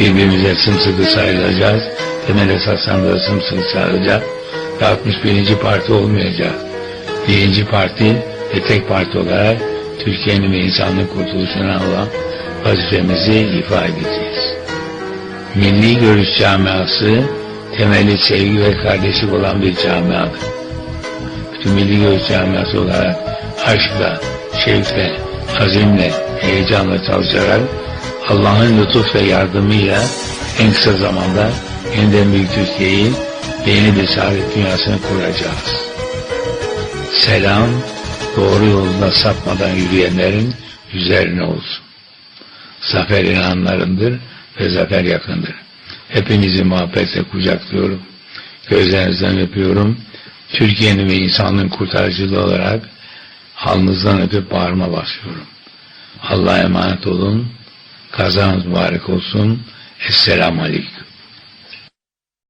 Birbirimize sımsıkı sarılacağız. Temel esaslarında da sımsıkı sarılacak. Ve 61. parti olmayacağız. Birinci parti ve tek parti olarak Türkiye'nin ve insanlığın kurtuluşuna olan vazifemizi ifa edeceğiz. Milli Görüş Camiası temeli sevgi ve kardeşlik olan bir camiadır. Bütün Milli Görüş Camiası olarak aşkla, şevkle, azimle, heyecanla çalışarak Allah'ın lütuf ve yardımıyla en kısa zamanda yeniden büyük Türkiye'yi ve yeni bir saadet dünyasını kuracağız. Selam doğru yolda sapmadan yürüyenlerin üzerine olsun. Zafer inanlarındır ve zafer yakındır. Hepinizi muhabbetle kucaklıyorum. Gözlerinizden öpüyorum. Türkiye'nin ve insanlığın kurtarıcılığı olarak alnınızdan öpüp bağrıma basıyorum. Allah'a emanet olun. Kazanız mübarek olsun. Esselamu Aleyküm.